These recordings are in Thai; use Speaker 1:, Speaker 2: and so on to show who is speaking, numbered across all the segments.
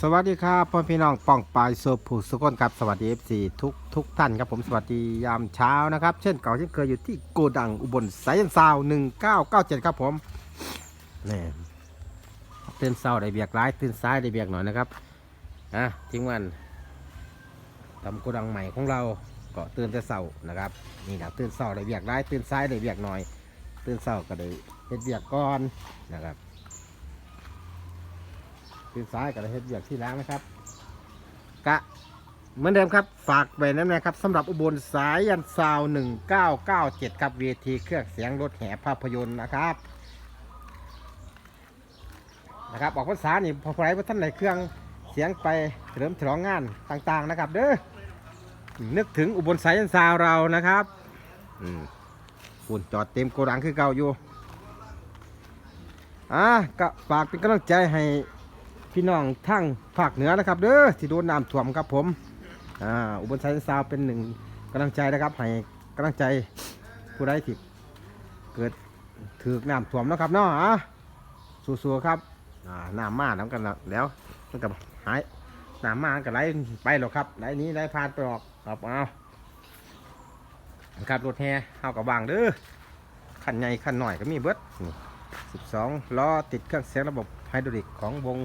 Speaker 1: สวัสดีครับพ่อพี่น้องป้องปลายโซผู้สุกนครับ สวัสดีเอฟซีทุกทุกท่านครับผมสวัสดียามเช้านะครับ เช่นเก่าเช่นเคยอยู่ที่โกดังอุบลสายยันซาว1997ครับผมนี่ตื่นเศร้าได้เบียกร้ายตื่นซ้ายได้เบียกหน่อยนะครับอะทิ้งวันทำโกดังใหม่ของเราก็ตื่นแต่เศร้านะครับนี่นะตื่นเศร้าได้เบียกร้ายตื่นซ้ายได้เบียกหน่อย ตื่นเศร้าก็ได้เฮ็ดเบียกก่อนนะครับ ตื่นซ้ายกับเฮ็ดเบียกที่ล้างนะครับ กะเหมือนเดิมครับ ฝากไว้นั่นนะครับสำหรับอุบลสายยันซาว 1997 ครับเวทีเครื่องเสียงรถแห่ภาพยนตร์นะครับ นะครับ ออกภาษานี่พอไฟว่าท่านไหนเครื่องเสียงไปเฉลิมฉลองงานต่างๆนะครับ เด้อนึกถึงอุบลสายยันซาวเรานะครับอืมฝุ่นจอดเต็มโกดังคือเก่าอยู่อะก็ฝากเป็นกำลังใจให้ พี่น้องทั้งภาคเหนือนะครับ เด้อที่โดนน้ำท่วมครับผมอ่าอุบลไซน์ซาวเป็นหนึ่งกำลังใจนะครับให้กำลังใจผู้ใดที่เกิดถือน้ำท่วมนะครับเนาะอะสู้ๆครับอ่าน้ำมาน้ำกันแล้วมันก็หายน้ำมาก็ไหลไปหรอกครับไหลนี้ไหลผ่านไปออกครับเอาครับรถแห่เฮากับวางเด้อคันใหญ่คันหน่อยก็มีเบิดนี่12ล้อติดเครื่องเสียงระบบไฮดรอลิกของวง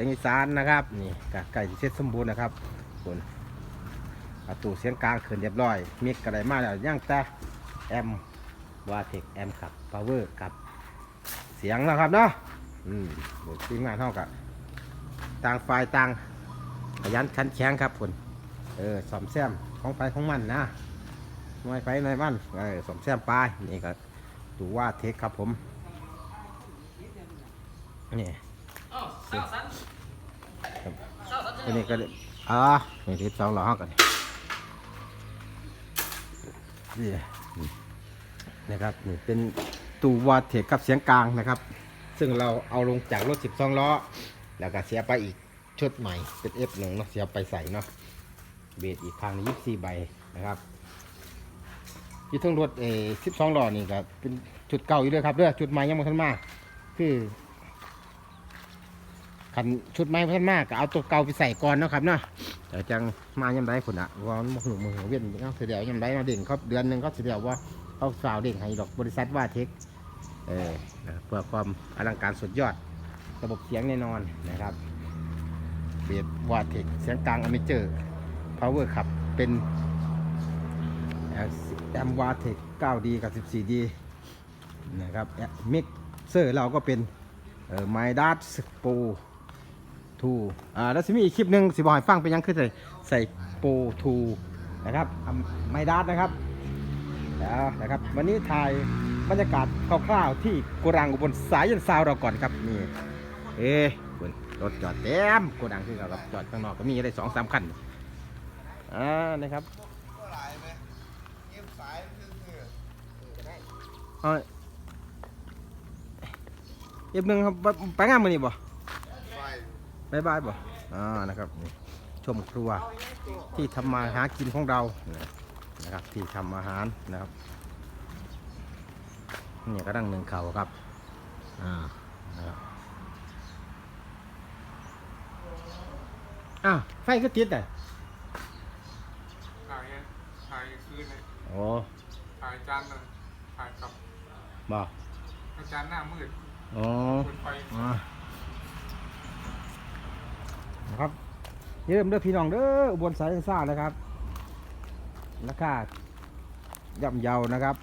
Speaker 1: สียงอีสานนะครับนี่กไก่เสร็จสมบูรณ์นะครับคุณประตูเสียงกลางเขึ้นเรียบร้อยมิกกระไดมาแล้วย่างแต่แอมวาเทคแอมขับพาวเวอร์กับเสียงนะครับเนาะอืมเดี๋ยวทีมงานเท่ากับต่างฝ่ายต่างขยันขันแข็งครับคุณเออสอมแซมของไฟของมันนะน่วยไฟในมันเออสอมแซมปลายนี่ก็ดูว่าเทคครับผมนี่ ตัวนี้ก็ได้อ่าหนึ่งที่สองหล่อห้ากันนี่นะครับนี่เป็นตูวอเทคกับเสียงกลางนะครับ ซึ่งเราเอาลงจากรถ 12 ล้อ แล้วก็เสียไปอีกชุดใหม่เป็น F1 เนาะเสียไปใส่เนาะเบสอีกข้างนี้24ใบนะครับยี่ทั้งรถเอ12ล้อนี่ก็เป็นชุดเก่าอยู่ด้วยครับเด้อชุดใหม่ยังไม่ทันมาคือ ขันชุดไม้พันมากก็เอาตัวเก่าไปใส่ก่อนเนาะครับเนาะเดี๋ยวจังมายำไรคนอะว่ามันมือมือเวียนเนาะเดียวยำไรมาเด่งเขาเดือนหนึ่งเขาเสียว่าเขาสาวเด่งให้ดอกบริษัทว่าเทคเออนะครับเพื่อความอลังการสุดยอด ระบบเสียงแน่นอนนะครับเบสว่าเทคเสียงกลางอเมเจอร์พาวเวอร์ขับเป็นแอมวาเทค 9D กับ 14D นะครับมิกเซอร์เราก็เป็นไมดัสโป ทูอ่าแล้วสิมีอีกคลิปหนึ่งสิบอกให้ฟังเป็นยังคือใส่ใส่โปรทูนะครับไม่ดาดนะครับแล้วนะครับ วันนี้ถ่ายบรรยากาศคร่าวๆที่กดังอุบลสายยันซาวเราก่อนครับนี่เอ๊คุณรถจอดเต็มกดังที่เราครับจอดข้างนอกก็มีได้สองสามคันอ่านะครับเอาเอีกหนึ่งครับไปไปงานมือนี่บ่ บายบายบ่อ่านะครับนี่ชมครัวที่ทำมาหากินของเรานะครับที่ทำอาหารนะครับนี่ก็ดังหนึ่งเขาครับอ่านะครับอ้าวไฟก็ติดอะ
Speaker 2: ถ่ายไงถ่ายคืนเลย
Speaker 1: โอ้
Speaker 2: ถ่ายจานเลยถ่ายกับ
Speaker 1: บ่
Speaker 2: อาจารย์หน้ามืด
Speaker 1: อ๋อ
Speaker 2: คนไฟ
Speaker 1: อ่า นะครับอย่าลืมเด้อพี่น้องเด้ออุบลสายซ่านะครับราคาย่ำเยานะครับ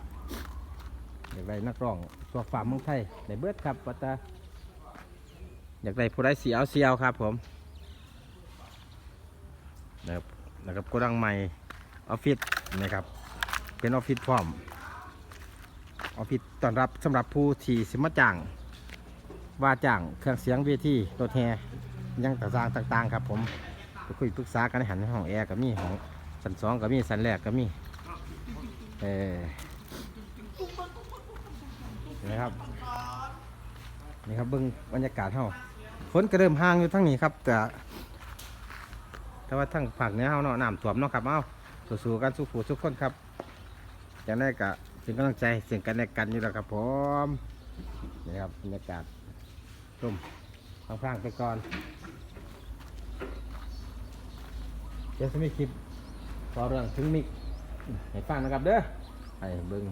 Speaker 1: อยากได้นักร้องตัวฝ่าเมืองไทยในเบิดครับวัตตาอยากได้ผู้ได้เสียวเสียวครับผมนะครับนะครับกดังใหม่ออฟฟิศนะครับ เป็นออฟฟิศพร้อมออฟฟิศต้อนรับสำหรับผู้ที่สิมาจ้าง ว่าจ้างเครื่องเสียงเวทีรถแห่ ยังต่างต่างๆครับ ผมไปคุยปรึกษากันหันห้องแอร์ก็มีห้องสันสองก็มีสันแรกก็มีเออนี่ครับนี่ครับเบิ้งบรรยากาศเฮาฝนก็เริ่มห่างอยู่ทั้งนี้ครับแต่แต่ว่าทั้งภาคเหนือเฮาเนาะน้ำท่วมเนาะครับเอ้าสู้ๆกันสู้ผู้ทุกคนครับอย่างไรก็เป็นกำลังใจเสียงกันและกันอยู่แล้วครับผมนี่ครับบรรยากาศชม พลางไปก่อน เดี๋ยวจะมีคลิปต่อเรื่องถึงมิกให้ฟังนะครับเด้อไปเบิ่ง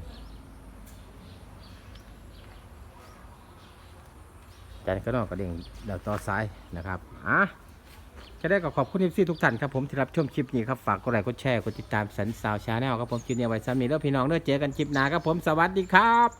Speaker 1: จานก็นอกกระเด้งเดี๋ยวต่อซ้ายนะครับอะจะได้ก็ขอบคุณที่ทุกท่านครับผมที่รับชมคลิปนี้ครับฝากกดไลค์กดแชร์กดติดตามสันสาวชาแนลครับผมคลิปนี้ไว้ซ้ำนี้แล้วพี่น้องเด้อเจอกันคลิปหน้าครับผมสวัสดีครับ